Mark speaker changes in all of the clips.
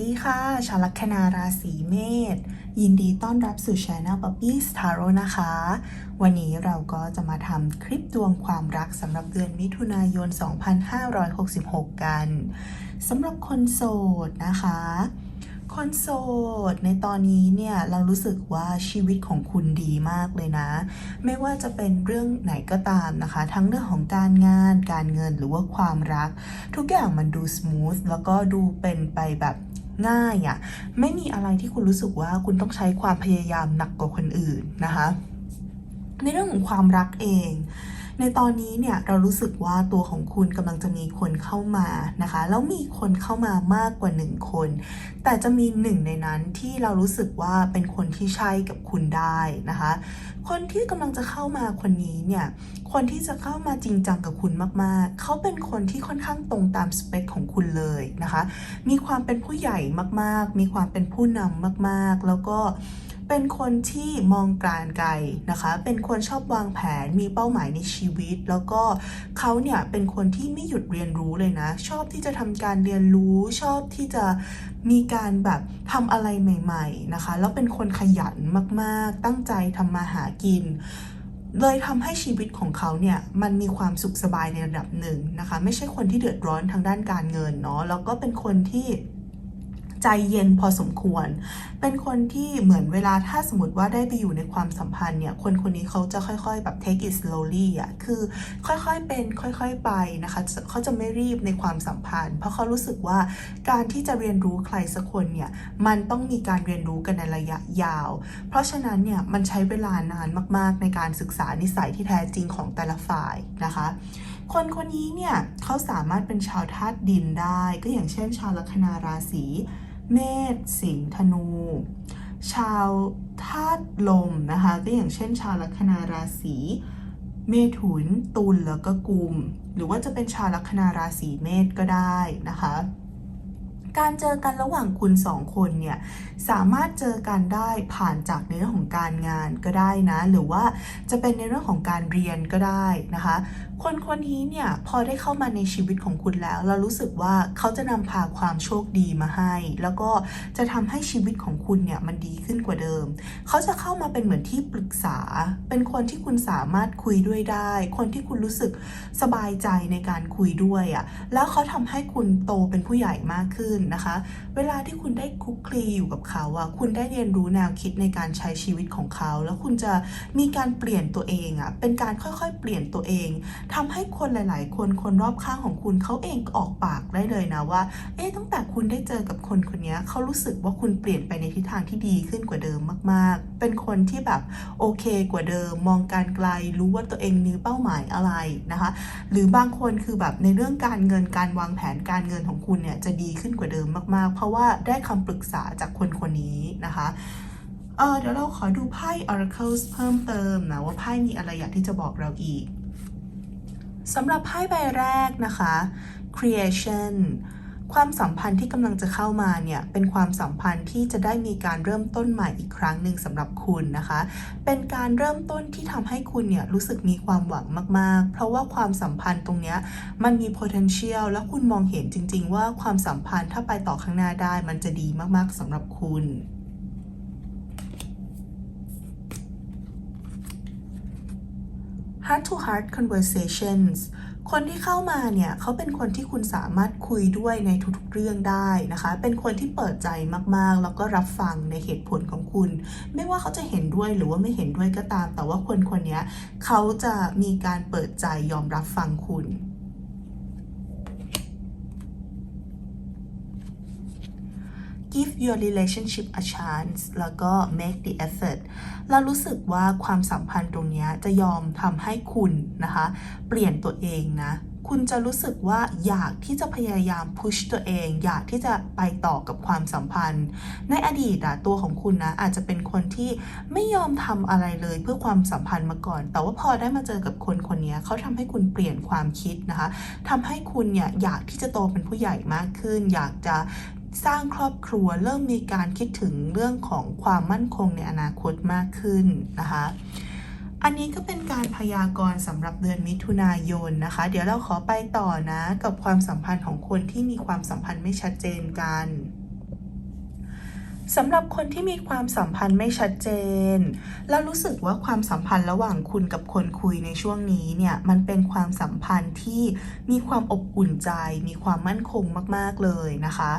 Speaker 1: ดีค่ะ ชาวลัคนาราศีเมษ ยินดีต้อนรับสู่ช anel Poppy Taro นะคะ วันนี้เราก็จะมาทำคลิปดวงความรักสำหรับเดือนมิถุนายน 2566 กัน สำหรับคนโสดนะคะ คนโสดในตอนนี้เนี่ย เรารู้สึกว่าชีวิตของคุณดีมากเลยนะ ไม่ว่าจะเป็นเรื่องไหนก็ตามนะคะ ทั้งเรื่องของการงาน การเงินหรือว่าความรัก ทุกอย่างมันดูส o t h แล้วก็ดูเป็นไปแบบ ง่ายอะ่ะไม่มีอะไรที่คุณรู้สึกว่าคุณต้องใช้ความพยายามหนักกว่าคนอื่นนะคะ ในเรื่องของความรักเอง ในตอนนี้เนี่ยเรารู้สึกว่าตัวของคุณกำลังจะมีคนเข้ามานะคะ แล้วมีคนเข้ามามากกว่าหนึ่งคน แต่จะมีหนึ่งในนั้นที่เรารู้สึกว่าเป็นคนที่ใช่กับคุณได้นะคะ คนที่กำลังจะเข้ามาคนนี้เนี่ยคนที่จะเข้ามาจริงจังกับคุณมากๆ เขาเป็นคนที่ค่อนข้างตรงตามสเปคของคุณเลยนะคะ มีความเป็นผู้ใหญ่มากๆ มีความเป็นผู้นำมากๆ แล้วก็ เป็นคนที่มองการไกลนะคะ เป็นคนชอบวางแผน มีเป้าหมายในชีวิต แล้วก็เขาเนี่ยเป็นคนที่ไม่หยุดเรียนรู้เลยนะ ชอบที่จะทำการเรียนรู้ ชอบที่จะมีการแบบทำอะไรใหม่ ๆนะคะ แล้วเป็นคนขยันมาก ๆ ตั้งใจทำมาหากินเลยทำให้ชีวิตของเขาเนี่ยมันมีความสุขสบายในระดับหนึ่งนะคะ ไม่ใช่คนที่เดือดร้อนทางด้านการเงินเนาะแล้วก็เป็นคนที่ ใจเย็นพอสมควร เป็นคนที่เหมือนเวลาถ้าสมมติว่าได้ไปอยู่ในความสัมพันธ์เนี่ย คนคนนี้เขาจะค่อยๆ แบบ take it slowly อะ คือค่อยๆ เป็นค่อยๆ ไปนะคะ เขาจะไม่รีบในความสัมพันธ์ เพราะเขารู้สึกว่าการที่จะเรียนรู้ใครสักคนเนี่ย มันต้องมีการเรียนรู้กันในระยะยาว เพราะฉะนั้นเนี่ยมันใช้เวลานานมากๆ ในการศึกษานิสัยที่แท้จริงของแต่ละฝ่ายนะคะคนคนนี้เนี่ยเขาสามารถเป็นชาวธาตุดินได้ ก็อย่างเช่นชาวลัคนาราศี เมษสิงห์ธนู ชาวธาตุลมนะคะก็อย่างเช่นชาวลัคนาราศีเมถุนตุลแล้วก็กุม หรือว่าจะเป็นชาวลัคนาราศีเมษก็ได้นะคะ การเจอกันระหว่างคุณสองคนเนี่ยสามารถเจอกันได้ผ่านจากในเรื่องของการงานก็ได้นะ หรือว่าจะเป็นในเรื่องของการเรียนก็ได้นะคะ คนคนนี้เนี่ยพอได้เข้ามาในชีวิตของคุณแล้ว เรารู้สึกว่าเขาจะนำพาความโชคดีมาให้ แล้วก็จะทำให้ชีวิตของคุณเนี่ยมันดีขึ้นกว่าเดิม เขาจะเข้ามาเป็นเหมือนที่ปรึกษา เป็นคนที่คุณสามารถคุยด้วยได้ คนที่คุณรู้สึกสบายใจในการคุยด้วยอะ่ะแล้วเขาทำให้คุณโตเป็นผู้ใหญ่มากขึ้นนะคะ เวลาที่คุณได้คุกคลีอยู่กับเขาอะคุณได้เรียนรู้แนวคิดในการใช้ชีวิตของเขา แล้วคุณจะมีการเปลี่ยนตัวเองอะเป็นการค่อยๆ เปลี่ยนตัวเองทำให้คนหลาย ๆ คนคนรอบข้างของคุณเขาเองออกปากได้เลยนะว่า เอ๊ะตั้งแต่คุณได้เจอกับคนคนนี้เขารู้สึกว่าคุณเปลี่ยนไปในทิศทางที่ดีขึ้นกว่าเดิมมาก ๆ เป็นคนที่แบบโอเคกว่าเดิม มองการไกลรู้ว่าตัวเองมีเป้าหมายอะไรนะคะ หรือบางคนคือแบบในเรื่องการเงินการวางแผนการเงินของคุณเนี่ยจะดีขึ้นกว่าเดิมมาก ๆ เพราะว่าได้คำปรึกษาจากคนคนนี้นะคะเออเดี๋ยวเราขอดูไพ่ oracles เพิ่มเติมนะว่าไพ่มีอะไรอยากที่จะบอกเราอีก สำหรับไพ่ใบแรกนะคะ creation ความสัมพันธ์ที่กำลังจะเข้ามาเนี่ยเป็นความสัมพันธ์ที่จะได้มีการเริ่มต้นใหม่อีกครั้งหนึ่งสำหรับคุณนะคะ เป็นการเริ่มต้นที่ทำให้คุณเนี่ยรู้สึกมีความหวังมากๆ เพราะว่าความสัมพันธ์ตรงเนี้ยมันมี potential แล้วคุณมองเห็นจริง ๆ ว่าความสัมพันธ์ถ้าไปต่อข้างหน้าได้มันจะดีมากๆสำหรับคุณ heart to heart conversations คนที่เข้ามาเนี่ยเขาเป็นคนที่คุณสามารถคุยด้วยในทุกๆเรื่องได้นะคะ เป็นคนที่เปิดใจมากๆ แล้วก็รับฟังในเหตุผลของคุณ ไม่ว่าเขาจะเห็นด้วยหรือว่าไม่เห็นด้วยก็ตาม แต่ว่าคนคนนี้เขาจะมีการเปิดใจยอมรับฟังคุณ give your relationship a chance แล้วก็ make the effort เรารู้สึกว่าความสัมพันธ์ตรงนี้จะยอมทำให้คุณนะคะ เปลี่ยนตัวเองนะ คุณจะรู้สึกว่าอยากที่จะพยายามพุชตัวเอง อยากที่จะไปต่อกับความสัมพันธ์ ในอดีตอะตัวของคุณนะ อาจจะเป็นคนที่ไม่ยอมทำอะไรเลยเพื่อความสัมพันธ์มาก่อน แต่ว่าพอได้มาเจอกับคนคนนี้เขาทำให้คุณเปลี่ยนความคิดนะคะทำให้คุณเนี่ยอยากที่จะโตเป็นผู้ใหญ่มากขึ้น อยากจะ สร้างครอบครัวเริ่มมีการคิดถึงเรื่องของความมั่นคงในอนาคตมากขึ้นนะคะ อันนี้ก็เป็นการพยากรณ์สำหรับเดือนมิถุนายนนะคะ เดี๋ยวเราขอไปต่อนะกับความสัมพันธ์ของคนที่มีความสัมพันธ์ไม่ชัดเจนกันสำหรับคนที่มีความสัมพันธ์ไม่ชัดเจน แล้วรู้สึกว่าความสัมพันธ์ระหว่างคุณกับคนคุยในช่วงนี้เนี่ยมันเป็นความสัมพันธ์ที่มีความอบอุ่นใจ มีความมั่นคงมาก ๆ เลยนะคะ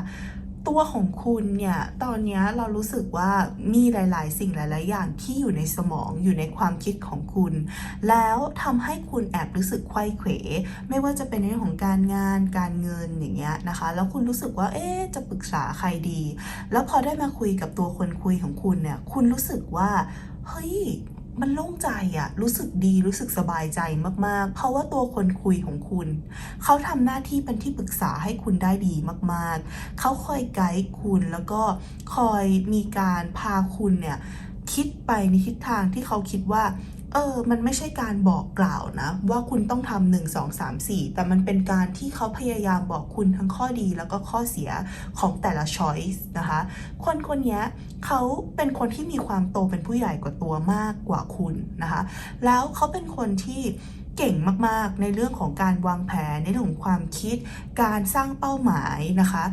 Speaker 1: ตัวของคุณเนี่ย ตอนนี้เรารู้สึกว่ามีหลาย ๆ สิ่งหลาย ๆ อย่างที่อยู่ในสมองอยู่ในความคิดของคุณ แล้วทำให้คุณแอบรู้สึกไขว้เขว ไม่ว่าจะเป็นในเรื่องของการงานการเงินอย่างเงี้ยนะคะ แล้วคุณรู้สึกว่า เอ๊จะปรึกษาใครดี แล้วพอได้มาคุยกับตัวคนคุยของคุณเนี่ย คุณรู้สึกว่า เฮ้ย มันโล่งใจอะรู้สึกดีรู้สึกสบายใจมากๆ เพราะว่าตัวคนคุยของคุณ เขาทำหน้าที่เป็นที่ปรึกษาให้คุณได้ดีมากๆ เขาคอยไกด์คุณแล้วก็คอยมีการพาคุณเนี่ยคิดไปในทิศทางที่เขาคิดว่า เออ มันไม่ใช่การบอกกล่าวนะ ว่าคุณต้องทำหนึ่งสองสามสี่แต่มันเป็นการที่เขาพยายามบอกคุณทั้งข้อดีแล้วก็ข้อเสียของแต่ละ choice นะคะ คนคนนี้เขาเป็นคนที่มีความโตเป็นผู้ใหญ่กว่าตัวมากกว่าคุณนะคะ แล้วเขาเป็นคนที่เก่งมาก ๆ ในเรื่องของการวางแผนในเรื่องของความคิด การสร้างเป้าหมายนะคะ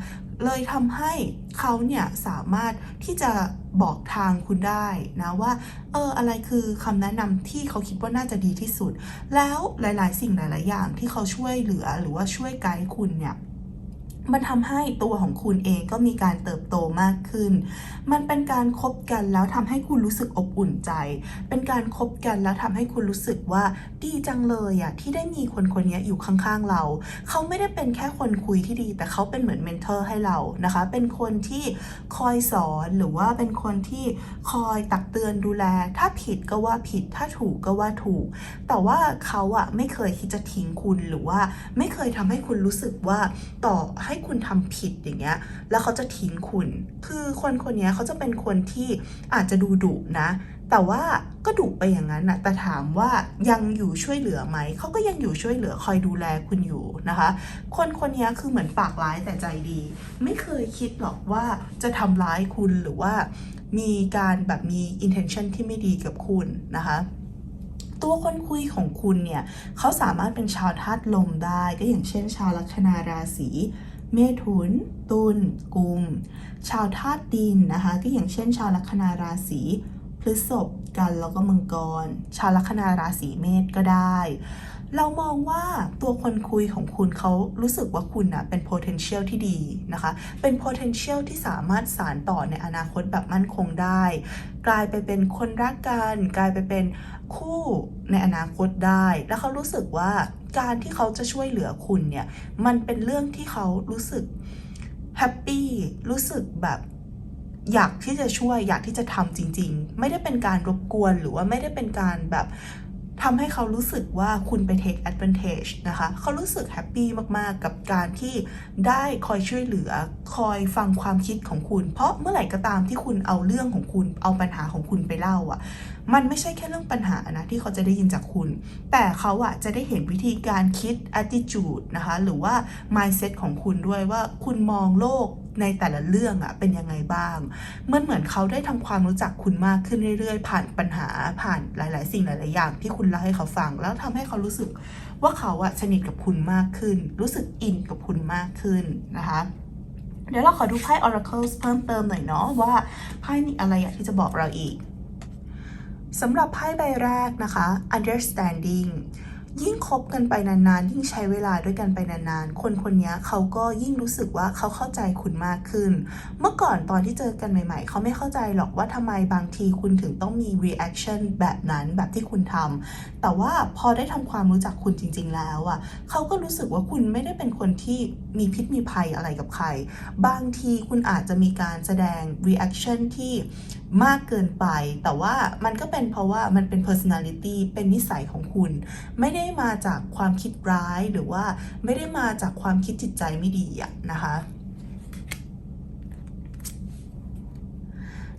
Speaker 1: เลยทำให้เขาเนี่ยสามารถที่จะบอกทางคุณได้นะว่าเอออะไรคือคำแนะนำที่เขาคิดว่าน่าจะดีที่สุด แล้วหลาย ๆ สิ่งหลาย ๆ อย่างที่เขาช่วยเหลือหรือว่าช่วยไกด์คุณเนี่ย มันทำให้ตัวของคุณเองก็มีการเติบโตมากขึ้น มันเป็นการคบกันแล้วทำให้คุณรู้สึกอบอุ่นใจ เป็นการคบกันแล้วทำให้คุณรู้สึกว่าดีจังเลยอะที่ได้มีคนคนนี้อยู่ข้างๆเรา เขาไม่ได้เป็นแค่คนคุยที่ดี แต่เขาเป็นเหมือนเมนเทอร์ให้เรานะคะ เป็นคนที่คอยสอนหรือว่าเป็นคนที่คอยตักเตือนดูแล ถ้าผิดก็ว่าผิด ถ้าถูกก็ว่าถูก แต่ว่าเขาอะไม่เคยคิดจะทิ้งคุณหรือว่าไม่เคยทำให้คุณรู้สึกว่าต่อให้คุณทำผิดอย่างเงี้ย แล้วเขาจะทิ้งคุณ คือคนคนนี้เขาจะเป็นคนที่อาจจะดูดุนะ แต่ว่าก็ดุไปอย่างนั้นนะแต่ถามว่ายังอยู่ช่วยเหลือไหม เขาก็ยังอยู่ช่วยเหลือคอยดูแลคุณอยู่นะคะ คนคนนี้คือเหมือนปากร้ายแต่ใจดี ไม่เคยคิดหรอกว่าจะทำร้ายคุณหรือว่ามีการแบบมี intention ที่ไม่ดีกับคุณนะคะตัวคนคุยของคุณเนี่ยเขาสามารถเป็นชาวธาตุลมได้ ก็อย่างเช่นชาวลัคนาราศี เมถุน ตุลกุม ชาวธาตุดินนะคะ ก็อย่างเช่น ชาวลัคนาราศีพฤษภกันแล้วก็มังกร ชาวลัคนาราศีเมษก็ได้ เรามองว่าตัวคนคุยของคุณเขารู้สึกว่าคุณนะเป็น potential ที่ดีนะคะ เป็น potential ที่สามารถสานต่อในอนาคตแบบมั่นคงได้ กลายไปเป็นคนรักกัน กลายไปเป็นคู่ในอนาคตได้ แล้วเขารู้สึกว่า การที่เขาจะช่วยเหลือคุณเนี่ย มันเป็นเรื่องที่เขารู้สึกแฮปปี้รู้สึกแบบอยากที่จะช่วยอยากที่จะทำจริง ๆ ไม่ได้เป็นการรบกวนหรือว่าไม่ได้เป็นการแบบทำให้เขารู้สึกว่าคุณไป take advantage นะคะ เขารู้สึกแฮปปี้มาก ๆ กับการที่ได้คอยช่วยเหลือ คอยฟังความคิดของคุณ เพราะเมื่อไหร่ก็ตามที่คุณเอาเรื่องของคุณ เอาปัญหาของคุณไปเล่าอะ มันไม่ใช่แค่เรื่องปัญหานะที่เขาจะได้ยินจากคุณ แต่เขาอะจะได้เห็นวิธีการคิด attitude นะคะ หรือว่า mindset ของคุณด้วยว่าคุณมองโลกในแต่ละเรื่องอะเป็นยังไงบ้างมันเหมือนเขาได้ทำความรู้จักคุณมากขึ้นเรื่อยๆ ผ่านปัญหาผ่านหลาย ๆ สิ่งหลาย ๆ อย่างที่คุณเล่าให้เขาฟัง แล้วทำให้เขารู้สึกว่าเขาอะสนิทกับคุณมากขึ้น รู้สึกอินกับคุณมากขึ้นนะคะเดี๋ยวเราขอดูไพ่ Oracle เพิ่มเติมหน่อยเนาะว่าไพ่มีอะไรอยากที่จะบอกเราอีก สำหรับไพ่ใบแรกนะคะ understanding ยิ่งคบกันไปนานๆ ยิ่งใช้เวลาด้วยกันไปนานๆ คนคนนี้เขาก็ยิ่งรู้สึกว่าเขาเข้าใจคุณมากขึ้น เมื่อก่อนตอนที่เจอกันใหม่ๆ เขาไม่เข้าใจหรอกว่าทำไมบางทีคุณถึงต้องมี reaction แบบนั้นแบบที่คุณทำ แต่ว่าพอได้ทำความรู้จักคุณจริง ๆ แล้วอะเขาก็รู้สึกว่าคุณไม่ได้เป็นคนที่มีพิษมีภัยอะไรกับใคร บางทีคุณอาจจะมีการแสดง reaction ที่มากเกินไป แต่ว่ามันก็เป็นเพราะว่ามันเป็น personality เป็นนิสัยของคุณ ไม่ได้มาจากความคิดร้ายหรือว่าไม่ได้มาจากความคิดจิตใจไม่ดีอะนะคะ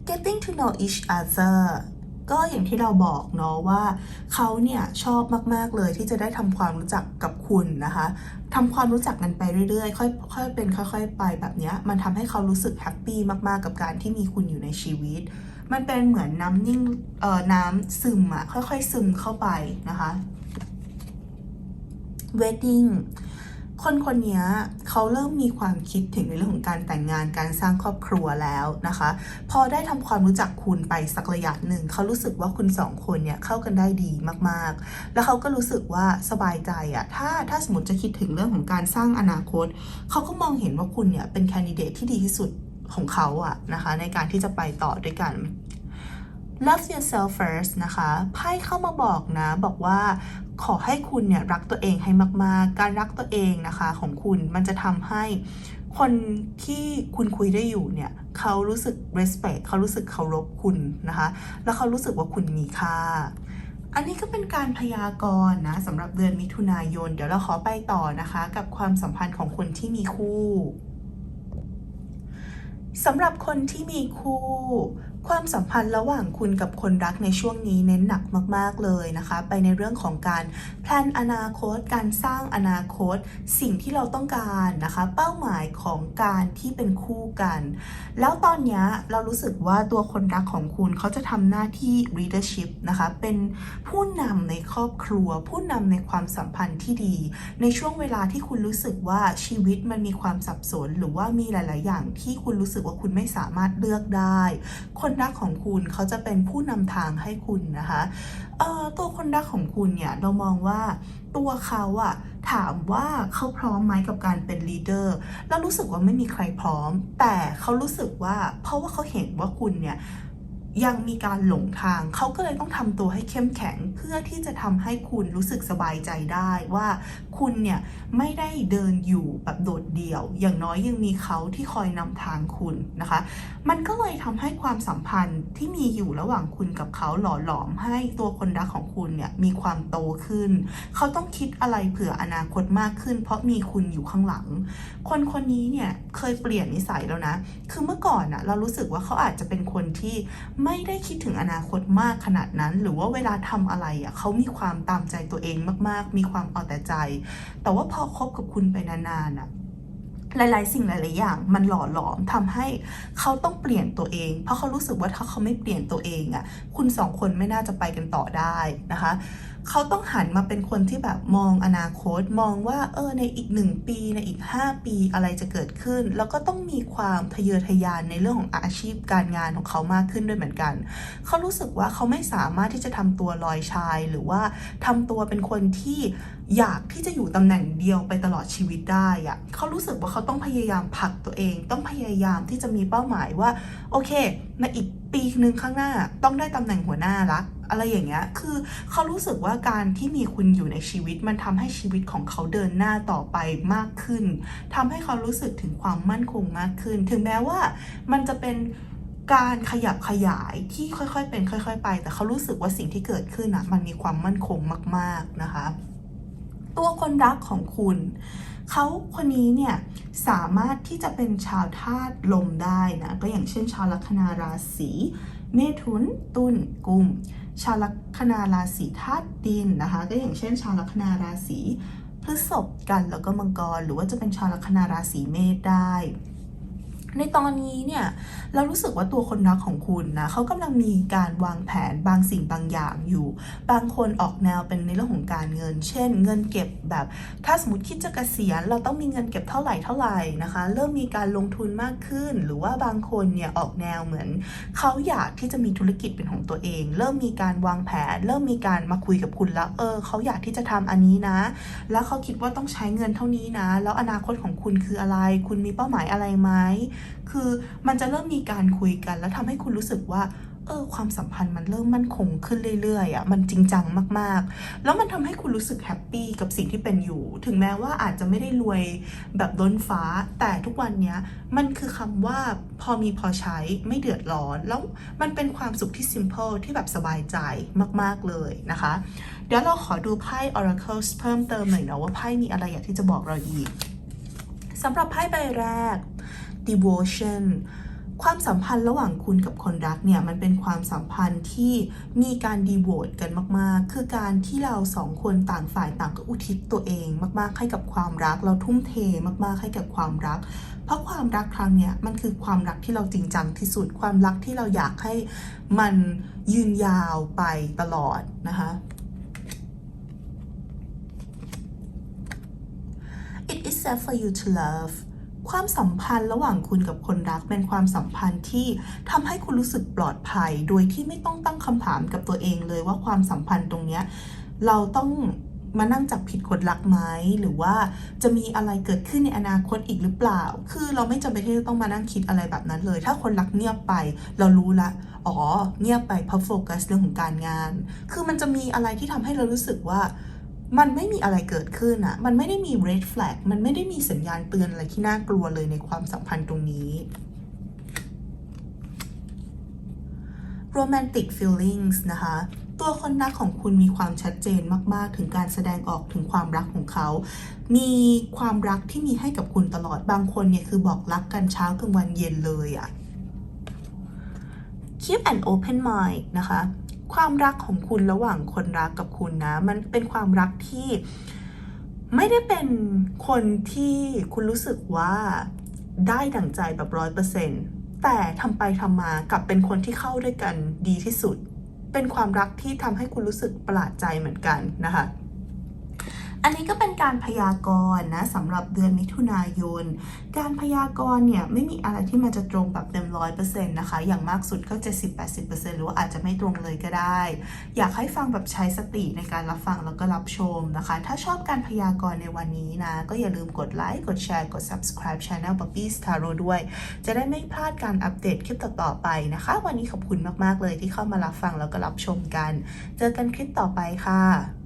Speaker 1: getting to know each other ก็อย่างที่เราบอกเนาะว่าเขาเนี่ยชอบมาก ๆ เลยที่จะได้ทำความรู้จักกับคุณนะคะทำความรู้จักกันไปเรื่อยๆค่อยค่อยเป็นค่อย ๆ ไปแบบเนี้ยมันทำให้เขารู้สึกแฮปปี้มากๆกับการที่มีคุณอยู่ในชีวิต มันเป็นเหมือนน้ำนิ่งเอ่อน้ำซึมอะค่อย ๆ ซึมเข้าไปนะคะ wedding คนคนนี้เขาเริ่มมีความคิดถึงในเรื่องของการแต่งงานการสร้างครอบครัวแล้วนะคะ พอได้ทำความรู้จักคุณไปสักระยะหนึ่งเขารู้สึกว่าคุณสองคนเนี่ยเข้ากันได้ดีมากๆ แล้วเขาก็รู้สึกว่าสบายใจอะถ้าถ้าสมมติจะคิดถึงเรื่องของการสร้างอนาคตเขาก็มองเห็นว่าคุณเนี่ยเป็นแคนดิเดตที่ดีที่สุดของเขาอะนะคะในการที่จะไปต่อด้วยกัน love yourself first นะคะ ไพ่เข้ามาบอกนะ บอกว่า ขอให้คุณเนี่ยรักตัวเองให้มาก ๆ การรักตัวเองนะคะ ของคุณมันจะทำให้คนที่คุณคุยได้อยู่เนี่ยเขารู้สึก respect เขารู้สึกเคารพคุณนะคะ แล้วเขารู้สึกว่าคุณมีค่า อันนี้ก็เป็นการพยากรณ์นะสำหรับเดือนมิถุนายน เดี๋ยวเราขอไปต่อนะคะ กับความสัมพันธ์ของคนที่มีคู่สำหรับคนที่มีคู่ ความสัมพันธ์ระหว่างคุณกับคนรักในช่วงนี้เน้นหนักมาก ๆ เลยนะคะ ไปในเรื่องของการแพลนอนาคต การสร้างอนาคต สิ่งที่เราต้องการนะคะ เป้าหมายของการที่เป็นคู่กัน แล้วตอนนี้เรารู้สึกว่าตัวคนรักของคุณเขาจะทำหน้าที่ leadership นะคะ เป็นผู้นำในครอบครัว ผู้นำในความสัมพันธ์ที่ดี ในช่วงเวลาที่คุณรู้สึกว่าชีวิตมันมีความสับสน หรือว่ามีหลาย ๆ อย่างที่คุณรู้สึกว่าคุณไม่สามารถเลือกได้ คนรักของคุณเขาจะเป็นผู้นำทางให้คุณนะคะเอ่อตัวคนรักของคุณเนี่ยเรามองว่าตัวเขาอะถามว่าเขาพร้อมไหมกับการเป็นลีดเดอร์เรารู้สึกว่าไม่มีใครพร้อม แต่เขารู้สึกว่าเพราะว่าเขาเห็นว่าคุณเนี่ย ยังมีการหลงทาง เขาก็เลยต้องทำตัวให้เข้มแข็งเพื่อที่จะทำให้คุณรู้สึกสบายใจได้ว่าคุณเนี่ยไม่ได้เดินอยู่แบบโดดเดี่ยว อย่างน้อยยังมีเขาที่คอยนำทางคุณนะคะ มันก็เลยทำให้ความสัมพันธ์ที่มีอยู่ระหว่างคุณกับเขาหล่อหลอมให้ตัวคนรักของคุณเนี่ยมีความโตขึ้น เขาต้องคิดอะไรเผื่ออนาคตมากขึ้น เพราะมีคุณอยู่ข้างหลัง คนคนนี้เนี่ยเคยเปลี่ยนนิสัยแล้วนะ คือเมื่อก่อนอะเรารู้สึกว่าเขาอาจจะเป็นคนที่ไไม่ได้คิดถึงอนาคตมากขนาดนั้น หรือว่าเวลาทำอะไรอะเขามีความตามใจตัวเองมาก ๆ มีความเอาแต่ใจ แต่ว่าพอคบกับคุณไปนานๆอะหลาย ๆ สิ่งหลาย ๆ อย่าง มันหล่อหลอมทำให้เขาต้องเปลี่ยนตัวเอง เพราะเขารู้สึกว่าถ้าเขาไม่เปลี่ยนตัวเองอะ คุณสองคนไม่น่าจะไปกันต่อได้นะคะ เขาต้องหันมาเป็นคนที่แบบมองอนาคตมองว่าเออในอีกหนึ่งปีในอีก 5 ปีอะไรจะเกิดขึ้น แล้วก็ต้องมีความทะเยอทะยานในเรื่องของอาชีพการงานของเขามากขึ้นด้วยเหมือนกัน เขารู้สึกว่าเขาไม่สามารถที่จะทำตัวลอยชาย หรือว่าทำตัวเป็นคนที่อยากที่จะอยู่ตำแหน่งเดียวไปตลอดชีวิตได้อะเขารู้สึกว่าเขาต้องพยายามผลักตัวเอง ต้องพยายามที่จะมีเป้าหมายว่า โอเค ในอีกปีหนึ่งข้างหน้าต้องได้ตำแหน่งหัวหน้าละ อะไรอย่างเงี้ย คือเขารู้สึกว่าการที่มีคุณอยู่ในชีวิต มันทำให้ชีวิตของเขาเดินหน้าต่อไปมากขึ้นทำให้เขารู้สึกถึงความมั่นคงมากขึ้น ถึงแม้ว่ามันจะเป็นการขยับขยายที่ค่อยๆเป็นค่อย ๆ ไป แต่เขารู้สึกว่าสิ่งที่เกิดขึ้นอะมันมีความมั่นคงมาก ๆนะคะ ตัวคนรักของคุณเขาคนนี้เนี่ยสามารถที่จะเป็นชาวธาตุลมได้นะก็อย่างเช่นชาวลัคนาราศีเมถุนตุลกุม ชาวลัคนาราศีธาตุดินนะคะ ก็อย่างเช่น ชาวลัคนาราศีพฤษภกันแล้วก็มังกร หรือว่าจะเป็นชาวลัคนาราศีเมษได้ ในตอนนี้เนี่ยเรารู้สึกว่าตัวคนรักของคุณนะเขากำลังมีการวางแผนบางสิ่งบางอย่างอยู่ บางคนออกแนวเป็นในเรื่องของการเงิน เช่น เงินเก็บแบบ ถ้าสมมติคิดจะเกษียณเราต้องมีเงินเก็บเท่าไหร่เท่าไหร่นะคะ เริ่มมีการลงทุนมากขึ้น หรือว่าบางคนเนี่ยออกแนวเหมือนเขาอยากที่จะมีธุรกิจเป็นของตัวเอง เริ่มมีการวางแผน เริ่มมีการมาคุยกับคุณแล้วเออเขาอยากที่จะทำอันนี้นะ แล้วเขาคิดว่าต้องใช้เงินเท่านี้นะ แล้วอนาคตของคุณคืออะไร คุณมีเป้าหมายอะไรไหมคือมันจะเริ่มมีการคุยกัน แล้วทำให้คุณรู้สึกว่าเออความสัมพันธ์มันเริ่มมั่นคงขึ้นเรื่อยๆอะมันจริงจังมากๆ แล้วมันทำให้คุณรู้สึกแฮปปี้กับสิ่งที่เป็นอยู่ ถึงแม้ว่าอาจจะไม่ได้รวยแบบล้นฟ้า แต่ทุกวันเนี้ยมันคือคำว่าพอมีพอใช้ไม่เดือดร้อน แล้วมันเป็นความสุขที่ simple ที่แบบสบายใจมากๆเลยนะคะ เดี๋ยวเราขอดูไพ่ Oracle เพิ่มเติมหน่อยนะว่าไพ่มีอะไรอยากที่จะบอกเราอีกสำหรับไพ่ใบแรก devotion ความสัมพันธ์ระหว่างคุณกับคนรักเนี่ยมันเป็นความสัมพันธ์ที่มีการดีโวตกันมาก ๆ คือการที่เราสองคนต่างฝ่ายต่างก็อุทิศตัวเอง มากๆให้กับความรัก เราทุ่มเทมากๆให้กับความรัก เพราะความรักครั้งเนี้ยมันคือความรักที่เราจริงจังที่สุด ความรักที่เราอยากให้มันยืนยาวไปตลอดนะคะ It is safe for you to love ความสัมพันธ์ระหว่างคุณกับคนรักเป็นความสัมพันธ์ที่ทำให้คุณรู้สึกปลอดภัย โดยที่ไม่ต้องตั้งคำถามกับตัวเองเลยว่าความสัมพันธ์ตรงเนี้ยเราต้องมานั่งจับผิดคนรักไหมหรือว่าจะมีอะไรเกิดขึ้นในอนาคตอีกหรือเปล่า คือเราไม่จำเป็นที่จะต้องมานั่งคิดอะไรแบบนั้นเลย ถ้าคนรักเงียบไป เรารู้ละ อ๋อ เงียบไปเพราะโฟกัสเรื่องของการงาน คือมันจะมีอะไรที่ทำให้เรารู้สึกว่า มันไม่มีอะไรเกิดขึ้นอะมันไม่ได้มี red flag มันไม่ได้มีสัญญาณเตือนอะไรที่น่ากลัวเลยในความสัมพันธ์ตรงนี้ romantic feelings นะคะ ตัวคนรักของคุณมีความชัดเจนมาก ๆ ถึงการแสดงออกถึงความรักของเขา มีความรักที่มีให้กับคุณตลอด บางคนเนี่ยคือบอกรักกันเช้ากลางวันเย็นเลยอะ keep an open mind นะคะ ความรักของคุณระหว่างคนรักกับคุณนะ มันเป็นความรักที่ไม่ได้เป็นคนที่คุณรู้สึกว่าได้ดั่งใจแบบร้อยเปอร์เซ็นต์แต่ทำไปทำมากลับเป็นคนที่เข้าด้วยกันดีที่สุด เป็นความรักที่ทำให้คุณรู้สึกประหลาดใจเหมือนกันนะคะ อันนี้ก็เป็นการพยากรณ์นะสำหรับเดือนมิถุนายน การพยากรณ์เนี่ยไม่มีอะไรที่มันจะตรงแบบเต็มร้อยเปอร์เซ็นต์นะคะ อย่างมากสุดก็ 70-80%หรือว่าอาจจะไม่ตรงเลยก็ได้ อยากให้ฟังแบบใช้สติในการรับฟังแล้วก็รับชมนะคะ ถ้าชอบการพยากรณ์ในวันนี้นะ ก็อย่าลืมกดไลค์กดแชร์กด subscribe channel Poppy's Tarot ด้วย จะได้ไม่พลาดการอัปเดตคลิปต่อๆไปนะคะ วันนี้ขอบคุณมากๆเลยที่เข้ามารับฟังแล้วก็รับชมกัน เจอกันคลิปต่อไปค่ะ